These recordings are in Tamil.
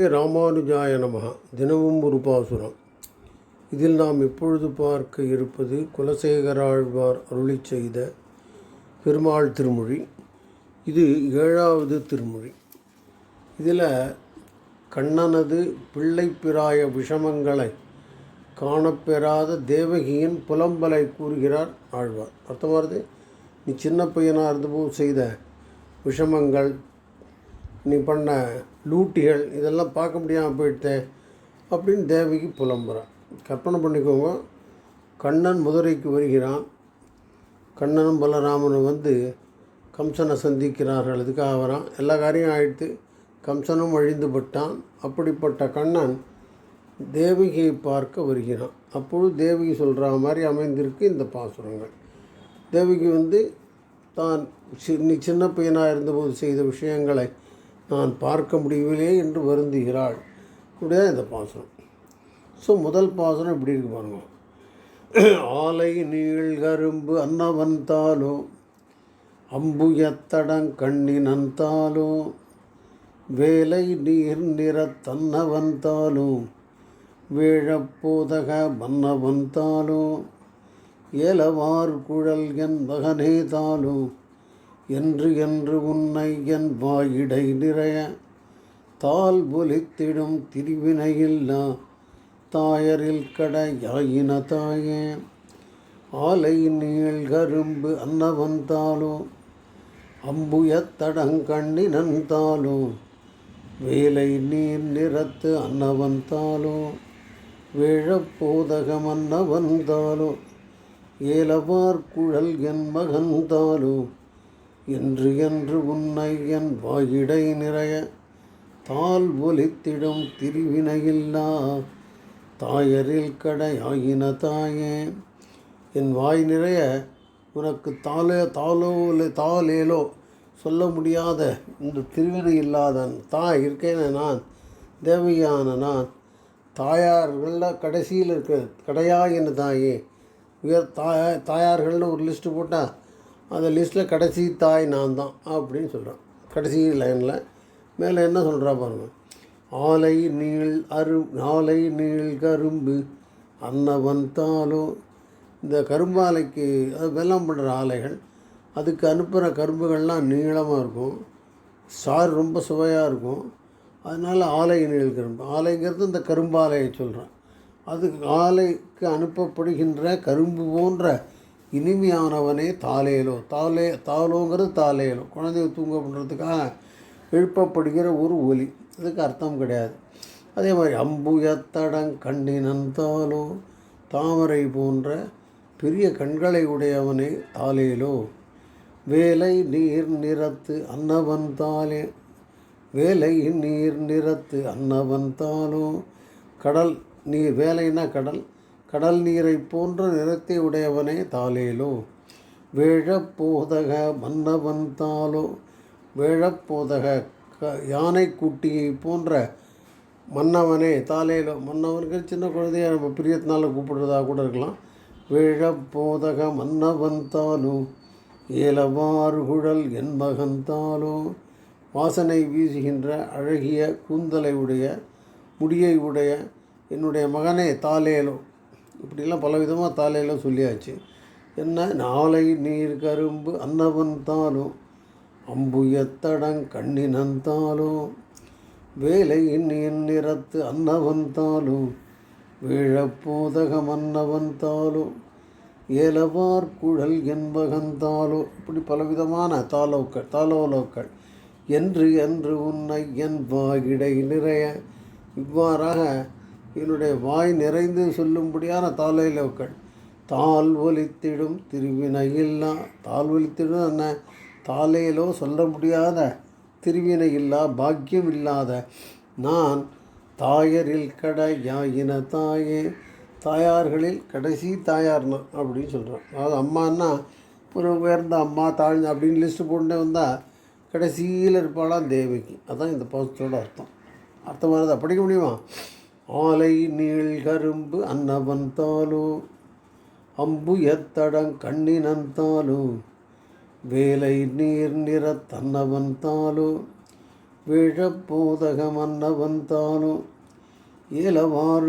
ராமானுஜாய நமகா தினமும் ஒரு பாசுரம். இதில் நாம் இப்பொழுது பார்க்க இருப்பது குலசேகராழ்வார் அருளி செய்த பெருமாள் திருமொழி. இது ஏழாவது திருமொழி. இதில் கண்ணனது பிள்ளை பிராய விஷமங்களை காணப்பெறாத தேவகியின் புலம்பலை கூறுகிறார் ஆழ்வார். அர்த்தமானது நீ சின்ன பையனாக இருந்தபோது செய்த விஷமங்கள் நீ பண்ண லூட்டிகள் இதெல்லாம் பார்க்க முடியாமல் போயிட்டேன் அப்படின்னு தேவிக்கு புலம்புறான். கற்பனை பண்ணிக்கோங்க. கண்ணன் மதுரைக்கு வருகிறான். கண்ணனும் பலராமனும் வந்து கம்சனை சந்திக்கிறார்கள். அதுக்காக வரான். எல்லா காரியம் ஆயிடுத்து கம்சனும் அழிந்துபட்டான் அப்படிப்பட்ட கண்ணன் தேவகியை பார்க்க வருகிறான். அப்பொழுது தேவகி சொல்கிற மாதிரி அமைந்திருக்கு இந்த பாசுரங்கள். தேவகி வந்து தான் சி- நீ சின்ன பையனாக இருந்தபோது செய்த விஷயங்களை நான் பார்க்க முடியவில்லை என்று வருந்துகிறாள். இப்படிதான் இந்த பாசனம். ஸோ முதல் பாசனம் இப்படி இருக்கு பாருங்க. ஆலை நீள் கரும்பு அன்னவந்தாலோ அம்புயத்தடங் கண்ணினந்தாலோ வேலை நீர் நிற தன்னவந்தாலோ வேழப்போதக மன்னவந்தாலோ ஏலவார் குழல் என் மகனே தாலோ என்று என்று உன்னை என் வாயிடை நிறைய. தால் ஒலித்திடும் திரிவினையில்லா தாயரில் கடையாயின தாயே. ஆலை நீள் கரும்பு அன்னவந்தாலோ அம்புயத்தடங்கண்ணினந்தாலோ வேலை நீர் நிறத்து அன்னவந்தாலோ வேழப்போதகம் அன்னவந்தாலோ ஏலவார் குழல் என் மகந்தாலோ என்று என்று உன்னை என் வாயிடை நிறைய தால் ஒலித்திடும் திருவினையில்லா தாயரில் கடையாயின தாயே. என் வாய் நிறைய உனக்கு தாலே தாலோ இல்லை தாலேலோ சொல்ல முடியாத இந்த திருவினை இல்லாத தாய் இருக்கேன நான் தேவையான நான். தாயார்களில் கடைசியில் இருக்க கடையாயின தாயே? உயர் தாயா தாயார்கள்னு ஒரு லிஸ்ட்டு போட்டால் அந்த லிஸ்ட்டில் கடைசி தாய் நான் தான் அப்படின்னு சொல்கிறான் கடைசி லைனில். மேலே என்ன சொல்கிறா பாருங்கள் ஆலை நீள் அரு ஆலை நீள் கரும்பு அன்னவன் தாலோ. இந்த கரும்பாலைக்கு அது வெள்ளம் பண்ணுற ஆலைகள். அதுக்கு அனுப்புகிற கரும்புகள்லாம் நீளமாக இருக்கும். சாறு ரொம்ப சுவையாக இருக்கும். அதனால் ஆலை நீள் கரும்பு. ஆலைங்கிறது இந்த கரும்பாலையை சொல்கிறேன் அது ஆலைக்கு அனுப்பப்படுகின்ற கரும்பு போன்ற இனிமையானவனே தாலேலோ. தாலே தாலோங்கிறது தாலேலோ. குழந்தைய தூங்க பண்ணுறதுக்காக எழுப்பப்படுகிற ஒரு ஒலி. இதுக்கு அர்த்தம் கிடையாது. அதே மாதிரி அம்பு எத்தடங் கண்ணினன் தாலோ தாமரை போன்ற பெரிய கண்களை உடையவனே தாலேலோ. வேலை நீர் நிறத்து அன்னவன் தாலே. வேலை நீர் நிறத்து அன்னவன் தாலோ. கடல் நீர் வேலைன்னா கடல். கடல் நீரை போன்ற நிறத்தை உடையவனே தாலேலோ வேழப்போதக மன்னவன் தாலோ வேழப்போதக க யானை கூட்டியை போன்ற மன்னவனே தாலேலோ மன்னவனுக்கு சின்ன குழந்தைய நம்ம பிரியத்தினால கூப்பிடுறதா கூட இருக்கலாம். வேழப்போதக மன்னவன் தாலோ ஏலவாறுகுழல் என் மகன் தாலோ வாசனை வீசுகின்ற அழகிய கூந்தலை உடைய முடியை உடைய என்னுடைய மகனே தாலேலோ இப்படிலாம் பலவிதமாக தாலையெல்லாம் சொல்லியாச்சு. என்ன? நாளை நீர் கரும்பு அன்னவன் தாலோ அம்புயத்தடங் கண்ணினன் தாலோ வேலை நீர் நிறத்து அன்னவன் தாலோ வேழப்போதக மன்னவன் ஏலவார் குழல் என்பகந்தாலோ இப்படி பலவிதமான தாலோக்கள் தாலோலோக்கள். என்று என்று உன்னை என் வாகிடை நிறைய. இவ்வாறாக என்னுடைய வாய் நிறைந்து சொல்லும்படியான தாலேலோக்கள் தால் ஒலித்திடும் திருவினையில்லா தால் ஒலித்திடும் என்ன? தாலையிலோ சொல்ல முடியாத திருவினை இல்லா பாக்கியம் இல்லாத. நான் தாயரில் கடையாயின தாயே தாயார்களில் கடைசி தாயார்னா அப்படின்னு சொல்கிறேன் அதாவது அம்மானா ஒரு உயர்ந்த அம்மா தாழ்ந்த அப்படின்னு லிஸ்ட்டு போட்டுட்டே வந்தால் கடைசியில் இருப்பாளாம் தேவிக்கு அதான் இந்த பாசத்தோட அர்த்தம். அர்த்தமானது படிக்க முடியுமா? ஆலை நீள் கரும்பு அன்னவன் தாலோ அம்பு எத்தடங் கண்ணினன் தாலோ வேலை நீர் நிற தன்னவன் தாலோ வேழப்போதக மன்னவந்தாலும்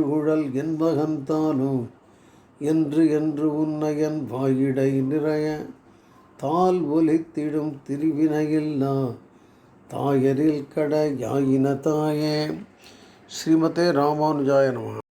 குழல் என்பகந்தாலும் என்று என்று உன்னையன் வாயிடை நிறைய தால் ஒலித்திடும் திருவினையில்லா தாயரில் கட யாயின தாயே. ஸ்ரீமதே ராமானுஜாய நம